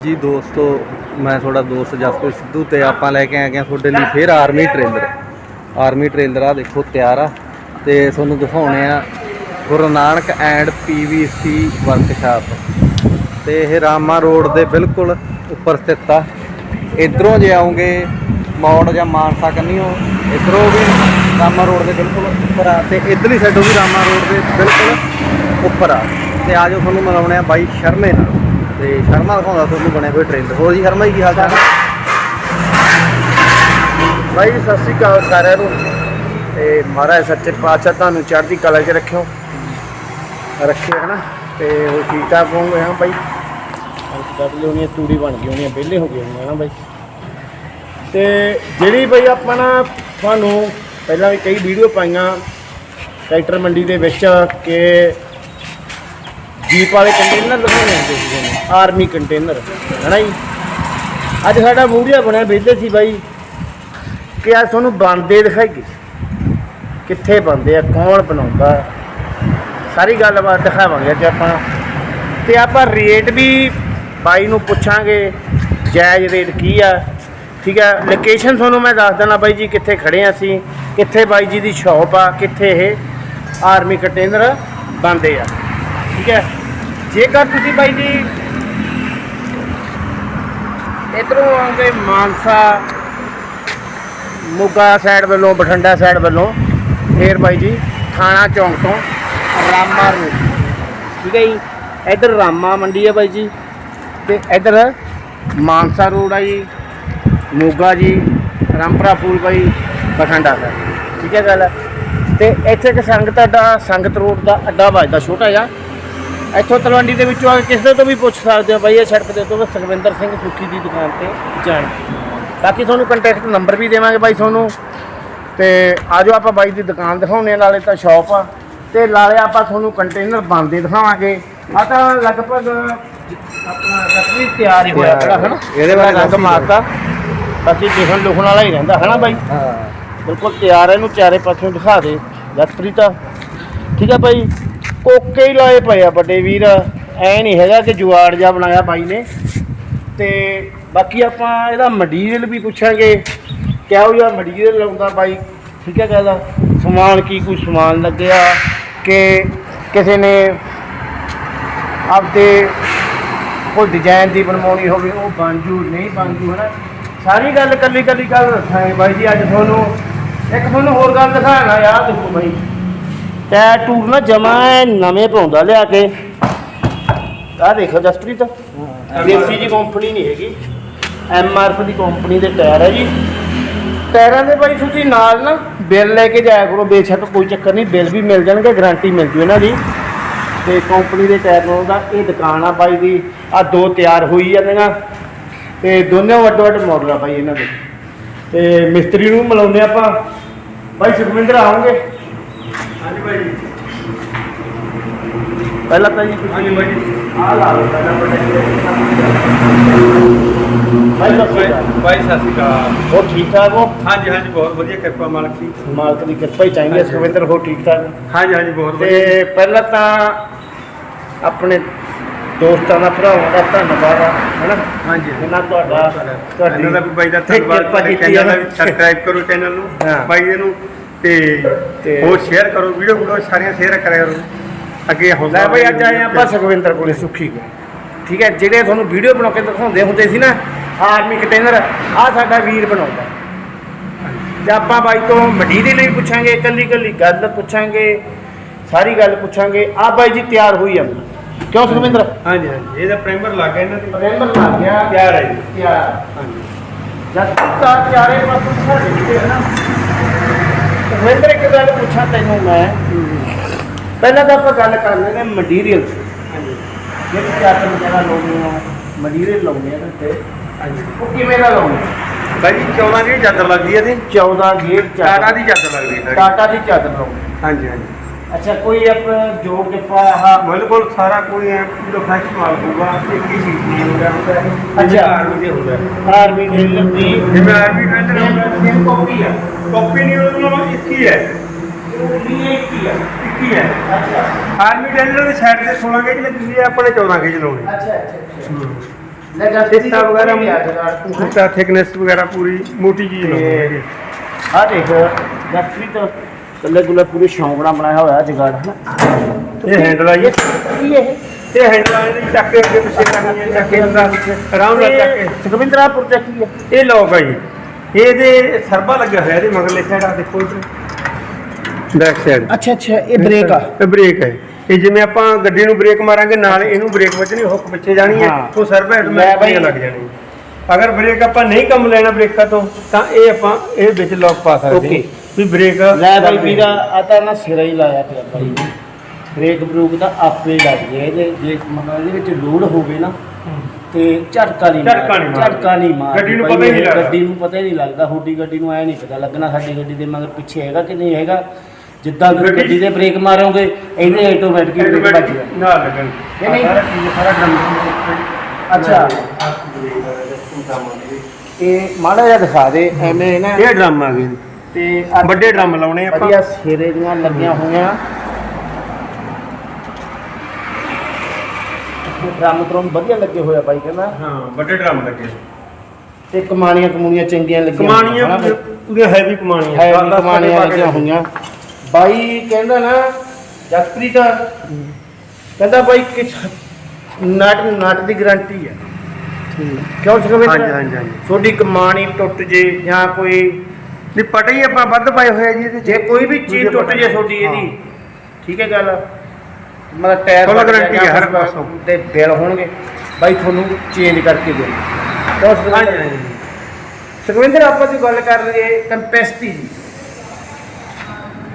ਜੀ ਦੋਸਤੋ, ਮੈਂ ਤੁਹਾਡਾ ਦੋਸਤ ਜਸਪ੍ਰੀਤ ਸਿੱਧੂ ਤੇ ਆਪਾਂ ਲੈ ਕੇ ਆਏ ਹਾਂ ਤੁਹਾਡੇ ਲਈ ਫੇਰ ਆਰਮੀ ਟ੍ਰੇਲਰ। ਆਰਮੀ ਟ੍ਰੇਲਰ ਆ, ਦੇਖੋ, ਤਿਆਰ ਆ। ਤੇ ਤੁਹਾਨੂੰ ਦਿਖਾਉਣੇ ਆ Guru Nanak and PVC workshop ਤੇ ਇਹ ਰਾਮਾ ਰੋਡ ਦੇ ਬਿਲਕੁਲ ਉੱਪਰ ਸਥਿਤ ਆ। ਇਧਰੋਂ ਜੇ ਆਉਂਗੇ, ਮੌੜ ਜਾਂ ਮਾਨਸਾ ਕੰਨੀਓ, ਇਧਰੋਂ ਵੀ ਰਾਮਾ ਰੋਡ ਦੇ ਬਿਲਕੁਲ ਉੱਪਰ ਆ ਤੇ ਇਧਰਲੀ ਸਾਈਡੋਂ ਵੀ ਰਾਮਾ ਰੋਡ ਦੇ ਬਿਲਕੁਲ ਉੱਪਰ ਆ। ਤੇ ਆਜੋ ਤੁਹਾਨੂੰ ਮਿਲਾਉਣੇ ਆ ਬਾਈ ਸ਼ਰਮੇ ਨਾਲ। ਤੇ ਸ਼ਰਮਾ ਦਿਖਾਉਂਦਾ ਤੁਹਾਨੂੰ ਬਣੇ ਹੋਏ ਟ੍ਰੇਲਰ ਹੋਰ ਜੀ, ਸ਼ਰਮਾ ਜੀ, ਕੀ ਹਾਲ ਚਾਲ? ਹੈ ਭਾਈ ਸਤਿ ਸ੍ਰੀ ਅਕਾਲ ਸਾਰਿਆਂ ਨੂੰ। ਤੇ ਮਹਾਰਾਜ ਸੱਚੇ ਪਾਤਸ਼ਾਹ ਤੁਹਾਨੂੰ ਚੜ੍ਹਦੀ ਕਲਾ 'ਚ ਰੱਖਿਓ। ਰੱਖੇ, ਹਨਾ? ਤੇ ਉਹ ਠੀਕ ਠਾਕ ਹੋਣਗੇ ਹਾਂ ਭਾਈ ਕੱਢ ਲਈ ਹੋਣੀ ਤੂੜੀ ਬਣ ਗਈ ਹੋਣੀ ਵਿਹਲੇ ਹੋ ਗਏ ਹੋਣੇ ਨਾ ਬਾਈ? ਤੇ ਜਿਹੜੀ ਭਾਈ ਆਪਾਂ ਨਾ ਤੁਹਾਨੂੰ ਪਹਿਲਾਂ ਵੀ ਕਈ ਵੀਡੀਓ ਪਾਈਆਂ ਟਰੈਕਟਰ ਮੰਡੀ ਦੇ ਵਿੱਚ ਕਿ ਜੀਪ ਵਾਲੇ ਕੰਟੇਨਰ ਲਗਾਉਣੇ ਹੁੰਦੇ ਸੀ ਜਿਹਨੇ ਆਰਮੀ ਕੰਟੇਨਰ, ਹਨਾ ਜੀ? ਅੱਜ ਸਾਡਾ ਮੂਹਰੀਆ ਬਣਿਆ, ਵਿਹਲੇ ਸੀ ਬਾਈ। ਕਿ ਅੱਜ ਤੁਹਾਨੂੰ ਬਣਦੇ ਦਿਖਾਈਏ। ਕਿੱਥੇ ਬਣਦੇ ਆ, ਕੌਣ ਬਣਾਉਂਦਾ? ਸਾਰੀ ਗੱਲਬਾਤ ਦਿਖਾਵਾਂਗੇ ਅੱਜ ਆਪਾਂ। ਤੇ ਆਪਾਂ ਰੇਟ ਵੀ ਬਾਈ ਨੂੰ ਪੁੱਛਾਂਗੇ, ਜਾਇਜ਼ ਰੇਟ ਕੀ ਆ। ਠੀਕ ਹੈ ਲੋਕੇਸ਼ਨ ਤੁਹਾਨੂੰ ਮੈਂ ਦੱਸ ਦੇਣਾ ਬਾਈ ਜੀ, ਕਿੱਥੇ ਖੜੇ ਆ ਅਸੀਂ, ਕਿੱਥੇ ਬਾਈ ਜੀ ਦੀ ਸ਼ਾਪ ਆ, ਕਿੱਥੇ ਇਹ ਆਰਮੀ ਕੰਟੇਨਰ ਬਣਦੇ ਆ। ਠੀਕ ਹੈ ਜੇਕਰ ਤੁਸੀਂ ਬਾਈ ਜੀ ਇਧਰੋਂ ਆਉਂਦੇ ਮਾਨਸਾ, ਮੋਗਾ ਸਾਈਡ ਵੱਲੋਂ, ਬਠਿੰਡਾ ਸਾਈਡ ਵੱਲੋਂ, ਫੇਰ ਬਾਈ ਜੀ ਥਾਣਾ ਚੌਂਕ ਤੋਂ ਰਾਮਾ ਰੋਡ ਠੀਕ ਹੈ ਜੀ? ਇਧਰ ਰਾਮਾ ਮੰਡੀ ਹੈ ਬਾਈ ਜੀ ਤੇ ਇਧਰ ਮਾਨਸਾ ਰੋਡ ਆ ਜੀ, ਮੋਗਾ ਜੀ, ਰਾਮਪਰਾ ਪੁਲ ਬਾਈ, ਬਠਿੰਡਾ ਦਾ। ਠੀਕ ਹੈ ਗੱਲ? ਤੇ ਇੱਥੇ ਇੱਕ ਸੰਗਤ ਅੱਡਾ ਸੰਗਤ ਰੋਡ ਦਾ ਅੱਡਾ ਵੱਜਦਾ ਛੋਟਾ ਜਿਹਾ। ਇੱਥੋਂ ਤਲਵੰਡੀ ਦੇ ਵਿੱਚੋਂ ਆ ਕੇ ਕਿਸੇ ਤੋਂ ਵੀ ਪੁੱਛ ਸਕਦੇ ਹੋ ਬਾਈ ਇਹ ਸੜਕ ਦੇ ਉੱਤੇ ਸੁਖਵਿੰਦਰ ਸਿੰਘ ਸੁੱਖੀ ਦੀ ਦੁਕਾਨ ਤੇ ਜਾਣ। ਬਾਕੀ ਤੁਹਾਨੂੰ ਕੰਟੈਕਟ ਨੰਬਰ ਵੀ ਦੇਵਾਂਗੇ ਬਾਈ ਤੁਹਾਨੂੰ। ਤੇ ਆਜੋ ਆਪਾਂ ਬਾਈ ਦੀ ਦੁਕਾਨ ਦਿਖਾਉਣੇ ਨਾਲੇ ਤਾਂ ਸ਼ਾਪ ਆ। ਤੇ ਨਾਲੇ ਆਪਾਂ ਤੁਹਾਨੂੰ ਕੰਟੇਨਰ ਬਣਦੇ ਦਿਖਾਵਾਂਗੇ। ਆ ਤਾਂ ਲਗਭਗ ਆਪਣਾ ਰਸਮੀ ਤਿਆਰ ਹੀ ਹੋਇਆ ਖੜਾ ਹਨਾ? ਇਹਦੇ ਬਾਰੇ ਰੰਗ। ਮਾਰਤਾ। ਬਾਕੀ ਲਿਖਣ ਲੁਖਣ ਵਾਲਾ ਹੀ ਰਹਿੰਦਾ ਹਨਾ ਬਾਈ? ਹਾਂ। ਬਿਲਕੁਲ ਤਿਆਰ ਹੈ ਇਹਨੂੰ ਚਾਰੇ ਪਾਸਿਓਂ ਦਿਖਾ ਦੇ। ਜਸਪ੍ਰੀਤ ਠੀਕ ਹੈ ਭਾਈ ਕੋਕੇ ਹੀ ਲਾਏ ਪਏ ਆ ਵੱਡੇ ਵੀਰ। ਐ ਨਹੀਂ ਹੈਗਾ ਕਿ ਜੁਆੜ ਜਿਹਾ ਬਣਾਇਆ ਬਾਈ ਨੇ। ਤੇ ਬਾਕੀ ਆਪਾਂ ਇਹਦਾ ਮਟੀਰੀਅਲ ਵੀ ਪੁੱਛਾਂਗੇ। ਕਿਹੋ ਜਿਹਾ ਮਟੀਰੀਅਲ ਲਾਉਂਦਾ ਬਾਈ? ਠੀਕ ਹੈ ਗੱਲ ਸਮਾਨ ਕੀ, ਕੋਈ ਸਮਾਨ ਲੱਗਿਆ? ਕਿ ਕਿਸੇ ਨੇ ਆਪਦੇ ਕੋਈ ਡਿਜ਼ਾਈਨ ਦੀ ਬਣਵਾਉਣੀ ਹੋਵੇ, ਉਹ ਬਣ ਜੂ, ਨਹੀਂ ਬਣ ਜੂ, ਹਨਾ? ਸਾਰੀ ਗੱਲ ਕੱਲੀ ਕੱਲੀ ਗੱਲ ਦੱਸਾਂਗੇ ਬਾਈ ਜੀ ਅੱਜ ਤੁਹਾਨੂੰ। ਇੱਕ ਤੁਹਾਨੂੰ ਹੋਰ ਗੱਲ ਦਿਖਾਣਾ ਯਾਰ ਦੇਖੋ ਬਾਈ। ਟੈਟੂ ਨਾ ਜਮਾ ਨਵੇਂ ਪਾਉਂਦਾ ਲਿਆ ਕੇ। ਆਹ ਦੇਖੋ ਜਸਪ੍ਰੀਤ। ਦੇਸੀ ਜੀ ਕੰਪਨੀ ਨਹੀਂ ਹੈਗੀ। ਐਮ ਆਰ ਐਫ ਦੀ ਕੰਪਨੀ ਦੇ ਟਾਇਰ ਹੈ ਜੀ। ਟਾਇਰਾਂ ਦੇ ਬਾਈ ਤੁਸੀਂ ਨਾਲ ਨਾ ਬਿੱਲ ਲੈ ਕੇ ਜਾਇਆ ਕਰੋ। ਬੇਸ਼ੱਕ ਕੋਈ ਚੱਕਰ ਨਹੀਂ ਬਿੱਲ ਵੀ ਮਿਲ ਜਾਣਗੇ ਗਾਰੰਟੀ ਮਿਲ ਜੂ ਇਹਨਾਂ ਦੀ। ਤੇ ਕੰਪਨੀ ਦੇ ਟਾਇਰ ਲਾਉਣ ਦਾ ਇਹ ਦੁਕਾਨ ਆ ਬਾਈ ਦੀ। ਆ ਦੋ ਤਿਆਰ ਹੋਈ ਜਾਂਦੀਆਂ ਤੇ ਦੋਨੋਂ ਵੱਡ ਵੱਡ ਮਾਡਲ ਆ ਬਾਈ ਇਹਨਾਂ ਦੇ। ਤੇ ਮਿਸਤਰੀ ਨੂੰ ਮਿਲਾਉਂਦੇ ਆਪਾਂ। ਬਾਈ ਸੁਖਮਿੰਦਰ ਆਉਂਗੇ ਹਾਂਜੀ ਭਾਈ ਜੀ। ਪਹਿਲਾਂ ਤਾਂ ਜੀ ਹਾਂਜੀ ਭਾਈ ਜੀ। ਆ ਲਾ ਲਓ ਪਹਿਲਾਂ ਬਾਈ ਸਤਿ ਸ਼੍ਰੀ ਅਕਾਲ। ਭਾਈ ਸਤਿ ਸ਼੍ਰੀ ਅਕਾਲ। ਹੋਰ ਠੀਕ ਠਾਕ ਹੋ? ਹਾਂਜੀ ਹਾਂਜੀ ਬਹੁਤ ਵਧੀਆ ਕਿਰਪਾ ਮਾਲਕ ਦੀ ਮਾਲਕ ਦੀ ਕਿਰਪਾ ਹੀ ਚਾਹੀਦੀ ਹੈ ਸੁਖਵਿੰਦਰ ਹੋ ਠੀਕ ਠਾਕ? ਹਾਂਜੀ ਹਾਂਜੀ ਬਹੁਤ ਵਧੀਆ। ਤੇ ਪਹਿਲਾਂ ਤਾਂ ਆਪਣੇ ਦੋਸਤਾਂ ਦਾ ਭਰਾਵਾਂ ਦਾ ਧੰਨਵਾਦ ਆ ਹੈਨਾ? ਹਾਂਜੀ। ਇਹਨਾਂ ਤੁਹਾਡਾ ਤੁਹਾਡੀ ਇਹਨਾਂ ਦਾ ਵੀ ਬਾਈ ਦਾ ਧੰਨਵਾਦ ਕਿਰਪਾ ਕੀਤੀ ਹੈ ਸਬਸਕ੍ਰਾਈਬ ਕਰੋ ਚੈਨਲ ਨੂੰ। ਬਾਈ ਨੂੰ ਤੇ ਤੇ- ਹੋਰ ਸ਼ੇਅਰ ਕਰੋ ਵੀਡੀਓ ਵੀਡੀਓ ਸਾਰੀਆਂ ਸ਼ੇਅਰ ਕਰਿਆ ਕਰੋ। ਅੱਗੇ ਹੌਸਲਾ ਲੈ ਭਾਈ ਅੱਜ ਆਏ ਆਪਾਂ ਸੁਖਵਿੰਦਰ ਕੋਲੇ ਸੁੱਖੀ ਕੋਲ। ਠੀਕ ਹੈ ਜਿਹੜੇ ਤੁਹਾਨੂੰ ਵੀਡੀਓ ਬਣਾ ਕੇ ਦਿਖਾਉਂਦੇ ਹੁੰਦੇ ਸੀ ਨਾ ਆਰਮੀ ਕੰਟੇਨਰ ਆ ਸਾਡਾ ਵੀਰ ਬਣਾਉਂਦਾ। ਤੇ ਆਪਾਂ ਬਾਈ ਤੋਂ ਮਟੀਰੀਅਲ ਵੀ ਪੁੱਛਾਂਗੇ ਕੱਲੀ ਕੱਲੀ ਗੱਲ ਪੁੱਛਾਂਗੇ ਸਾਰੀ ਗੱਲ ਪੁੱਛਾਂਗੇ। ਆ ਬਾਈ ਜੀ ਤਿਆਰ ਹੋਈ ਜਾਂਦਾ ਕਿਉਂ ਸੁਖਵਿੰਦਰ? ਹਾਂਜੀ ਹਾਂਜੀ। ਇਹਦਾ ਪ੍ਰਾਈਮਰ ਲੱਗ ਗਿਆ ਇਹਨਾਂ ਦੀ। ਪ੍ਰੇਮਰ ਲੱਗ ਗਿਆ। ਤਿਆਰ ਹੈ ਜੀ। ਤਿਆਰ। ਹਾਂਜੀ। ਜਦ ਤੱਕ ਚਾਰੇ ਪਾਸੋਂ ਸਾਡੇ ਹੈ ਨਾ ਸੁਖਵਿੰਦਰ ਇੱਕ ਗੱਲ ਪੁੱਛਾਂ ਤੈਨੂੰ ਮੈਂ। ਪਹਿਲਾਂ ਤਾਂ ਆਪਾਂ ਗੱਲ ਕਰ ਲੈਂਦੇ ਮਟੀਰੀਅਲ ਹਾਂਜੀ। ਜਿਹੜੇ ਚਾਦਰ ਵਗੈਰਾ ਲਾਉਂਦੇ ਆ ਮਟੀਰੀਅਲ ਲਾਉਂਦੇ ਆ ਤੇ ਹਾਂਜੀ। ਉਹ ਕਿਵੇਂ ਦਾ ਲਾਉਂਦੇ ਬਾਈ ਜੀ 14 ਦੀ ਚਾਦਰ ਲੱਗਦੀ ਹੈ ਇਹਦੀ। 14 ਗੇਟ ਟਾਟਾ ਦੀ ਚਾਦਰ ਲੱਗਦੀ ਹੈ। ਟਾਟਾ ਦੀ ਚਾਦਰ ਲਾਉਂਦੇ ਹਾਂਜੀ ਹਾਂਜੀ। ਅੱਛਾ ਕੋਈ ਆਪਣਾ ਜੋੜ ਕੇ ਪਾਇਆ ਆਹ ਬਿਲਕੁਲ ਸਾਰਾ ਕੋਈ ਐ ਪੂਰਾ ਫਰੈਸ਼ ਮਾਲ ਹੋਊਗਾ ਇੱਕ ਹੀ ਚੀਜ਼ ਨਹੀਂ ਹੋਗਾ ਹੁੰਦਾ ਅੱਛਾ। ਅੱਛਾ ਆਰਮੀ ਦੇ ਹੁੰਦਾ ਆਰਮੀ ਡ੍ਰਿਲ ਦੀ ਜਿਵੇਂ ਆਰਮੀ ਕਹਿੰਦੇ ਸੇਮ ਕਾਪੀ ਆ ਕਾਪੀ ਨਹੀਂ ਉਹਨਾਂ ਨੂੰ ਇੱਕ ਹੀ ਹੈ ਉਹ ਵੀ ਇੱਕ ਹੀ ਆ ਇੱਕ ਹੀ ਹੈ ਅੱਛਾ ਆਰਮੀ ਟੈਂਡਰ ਦੀ ਸਾਈਡ ਤੇ 16 ਗੇਜ ਲੱਗੀ ਹੋਈ ਹੈ ਆਪਣੇ 14 ਗੇਜ ਲਾਉਣੇ ਅੱਛਾ ਅੱਛਾ ਅੱਛਾ ਲੈ ਜਾ ਹਿੱਸਾ ਵਗੈਰਾ ਤੂੰ ਬੂਟਾ ਥਿਕਨੈਸ ਵਗੈਰਾ ਪੂਰੀ ਮੋਟੀ ਚੀਜ਼ ਨਾ ਹੋਵੇ ਆ ਦੇਖ ਜਸਪ੍ਰੀ ਤਾਂ ਕੱਲੇ ਗੁੱਲੇ ਪੂਰੇ ਸ਼ੌਂਕ ਨਾਲ ਬਣਾਇਆ ਹੋਇਆ ਜਗਾੜ ਇਹ ਹੈਂਡਲ ਆ ਜੀ। ਕੀ ਇਹ? ਇਹ ਹੈਂਡਲ ਆ ਚੱਕ ਕੇ ਅੱਗੇ ਪਿੱਛੇ ਕਰਨੀ ਹੈ ਚੱਕ ਕੇ ਹੁੰਦਾ ਆਰਾਮ ਨਾਲ ਚੱਕ ਕੇ। ਸੁਖਵਿੰਦਰਾ ਪ੍ਰੋਜੈਕਟ ਕੀ ਹੈ? ਇਹ ਲੌਕ ਆ ਜੀ। ਇਹਦੇ ਸਰਬਾ ਲੱਗਿਆ ਹੋਇਆ ਇਹਦੇ ਮਗਰਲੇ ਸਾਈਡ ਆ ਦੇਖੋ ਇੱਧਰ। ਬੈਕ ਸਾਈਡ ਅੱਛਾ ਅੱਛਾ ਇਹ ਬ੍ਰੇਕ ਆ। ਇਹ ਬ੍ਰੇਕ ਹੈ ਇਹ ਜਿਵੇਂ ਆਪਾਂ ਗੱਡੀ ਨੂੰ ਬ੍ਰੇਕ ਮਾਰਾਂਗੇ ਨਾਲ ਇਹਨੂੰ ਬ੍ਰੇਕ ਵੱਜਣੀ ਹੁੱਕ ਪਿੱਛੇ ਜਾਣੀ ਹੈ ਹਾਂ। ਉਹ ਸਰਬਾ ਆਟੋਮੈਟਿਕ ਬਾਈ। ਲੱਗ ਜਾਣੀ ਅਗਰ ਬ੍ਰੇਕ ਆਪਾਂ ਨਹੀਂ ਕੰਮ ਲੈਣਾ ਬ੍ਰੇਕਾਂ ਤੋਂ ਤਾਂ ਇਹ ਆਪਾਂ ਇਹ ਵਿੱਚ ਲੌਕ ਪਾ ਸਕਦੇ Okay। ਵੀ ਬ੍ਰੇਕ ਲੈ ਬਾਈ ਵੀਰਾ ਆ ਤਾਂ ਨਾ ਸਿਰਾ ਹੀ ਲਾਇਆ ਪਿਆ ਬਾਈ। ਬ੍ਰੇਕ ਬਰੂਕ ਤਾਂ ਆਪੇ ਲੱਗ ਜੇ ਇਹਦੇ। ਜੇ ਮਤਲਬ ਇਹਦੇ ਵਿੱਚ ਲੋਡ ਹੋਵੇ ਨਾ ਤੇ ਝਟਕਾ ਨਹੀਂ ਝਟਕਾ ਨਹੀਂ ਮਾਰਦੀ। ਝਟਕਾ ਨਹੀਂ ਮਾਰਦੀ ਗੱਡੀ ਨੂੰ ਪਤਾ ਹੀ ਨਹੀਂ ਲੱਗਦਾ। ਗੱਡੀ ਨੂੰ ਪਤਾ ਹੀ ਨਹੀਂ ਲੱਗਦਾ ਤੁਹਾਡੀ ਗੱਡੀ ਨੂੰ ਐ ਨਹੀਂ ਪਤਾ ਲੱਗਣਾ ਸਾਡੀ ਗੱਡੀ ਦੇ ਮਗਰ ਪਿੱਛੇ ਹੈਗਾ ਕਿ ਨਹੀਂ ਹੈਗਾ। ਜਿੱਦਾਂ ਤੁਸੀਂ ਗੱਡੀ- ਗੱਡੀ ਦੇ ਬ੍ਰੇਕ ਮਾਰੋਗੇ ਇਹਦੇ ਆਟੋਮੈਟਿਕ ਬ੍ਰੇਕ ਵੱਜ ਆਟੋਮੈਟਿਕ ਨਾ ਲੱਗਣ। ਇਹ ਨਹੀਂ? ਸਾਰਾ ਚੀਜ਼ ਸਾਰਾ ਡਰਮ ਅੱਛਾ। ਇਹ ਮਾੜਾ ਜਿਹਾ ਦਿਖਾ ਦੇ ਐਵੇਂ ਨਾ ਇਹ ਡਰਮ ਆ ਗਏ ਤੇ ਵੱਡੇ ਡਰਮ ਲਾਉਣੇ ਆਪਾਂ। ਵਧੀਆ ਸਿਰੇ ਦੀਆਂ ਲੱਗੀਆਂ ਹੋਈਆਂ। ਡਰਮ ਟਰਮ ਵਧੀਆ ਲੱਗੇ ਹੋਇਆ ਬਾਈ ਕਹਿੰਦਾ। ਹਾਂ ਵੱਡੇ ਡਰਮ ਲੱਗੇ। ਤੇ ਕਮਾਣੀਆਂ ਕਮੂਣੀਆਂ ਚੰਗੀਆਂ ਲੱਗੀਆਂ ਕਮਾਣੀਆਂ ਬਾਈ? ਪੂਰੇ ਹੈਵੀ ਕਮਾਣੀਆਂ। ਹੈ ਵੀ ਕਮਾਣੀਆਂ ਲੱਗੀਆਂ ਹੋਈਆਂ। ਬਾਈ ਕਹਿੰਦਾ ਨਾ ਜਸਪ੍ਰੀਤ ਕਹਿੰਦਾ ਬਾਈ ਕਿ ਨਟ ਨਟ ਦੀ ਗਾਰੰਟੀ ਹੈ ਕਿਉਂ ਸੁਖਵਿੰਦਰ ਹਾਂਜੀ ਹਾਂਜੀ ਹਾਂਜੀ। ਤੁਹਾਡੀ ਕਮਾਣੀ ਟੁੱਟ ਜੇ ਜਾਂ ਕੋਈ ਨਹੀਂ ਪਟੇ ਹੀ ਆਪਾਂ ਵੱਧ ਪਾਏ ਹੋਏ ਆ ਜੀ ਇਹਦੇ 'ਚ। ਜੇ ਕੋਈ ਵੀ ਚੀਜ਼ ਦੂਜੇ ਟੁੱਟ ਜੇ ਤੁਹਾਡੀ ਇਹਦੀ ਠੀਕ ਹੈ ਗੱਲ? ਮਤਲਬ ਟਾਇਰ ਗਿਆ guarantee ਹੈ ਹਰ ਪਾਸੋਂ। ਤੇ ਬਿੱਲ ਹੋਣਗੇ। ਬਾਈ ਤੁਹਾਨੂੰ ਚੇਂਜ ਕਰਕੇ ਦੇ ਹਾਂਜੀ ਹਾਂਜੀ। ਸੁਖਵਿੰਦਰ ਆਪਾਂ ਜੀ ਗੱਲ ਕਰ ਲਈਏ ਕੰਪੈਸਿਟੀ ਦੀ।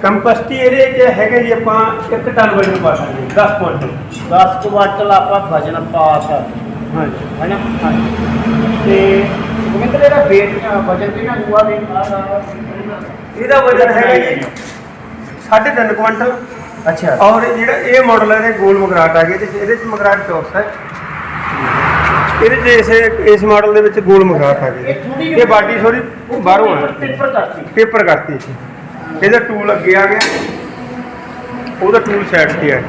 ਕੰਪਸਟੀ ਇਹਦੇ 'ਚ ਹੈਗਾ ਜੀ ਆਪਾਂ 1 ਟਨ ਵਜਨ ਪਾ ਸਕਦੇ 10 ਕੁਇੰਟਲ। 10 ਕੁਆਟਲ ਆਪਾਂ ਵਜਨ ਪਾ ਸਕਦੇ ਹਾਂਜੀ। ਹੈ ਨਾ? ਤੇ ਸੁਖਵਿੰਦਰ ਇਹਦਾ weight ਵਜਨ ਵੀ ਨਾ ਹੁਆ ਦੇ ਇਹਦਾ ਵਜਨ ਹੈਗਾ ਜੀ 3.5 ਕੁਇੰਟਲ। ਅੱਛਾ। ਔਰ ਇਹ ਜਿਹੜਾ ਇਹ ਮਾਡਲ ਹੈ ਇਹਦੇ ਗੋਲ ਮਗਰਾਟ ਆ ਇਹਦੇ 'ਚ- ਇਹਦੇ 'ਚ ਮਗਰਾਟ ਚੌਕਸ ਹੈ ਇਹਦੇ 'ਚ ਇਸ ਇਸ ਮਾਡਲ ਦੇ ਵਿੱਚ ਗੋਲ ਮਗਰਾਟ ਆ ਗਏ ਇਹ ਇਹ ਬਾਡੀ ਥੋੜੀ ਬਾਹਰੋਂ ਆ। ਟਿੱਪਰ ਕਰਤੀ। ਪੇਪਰ ਕਰਤੀ ਸੀ। ਇਹਦਾ ਟੂਲ ਅੱਗੇ ਆ ਗਿਆ। ਉਹਦਾ ਟੂਲ ਸਾਈਡ ਤੇ ਆ।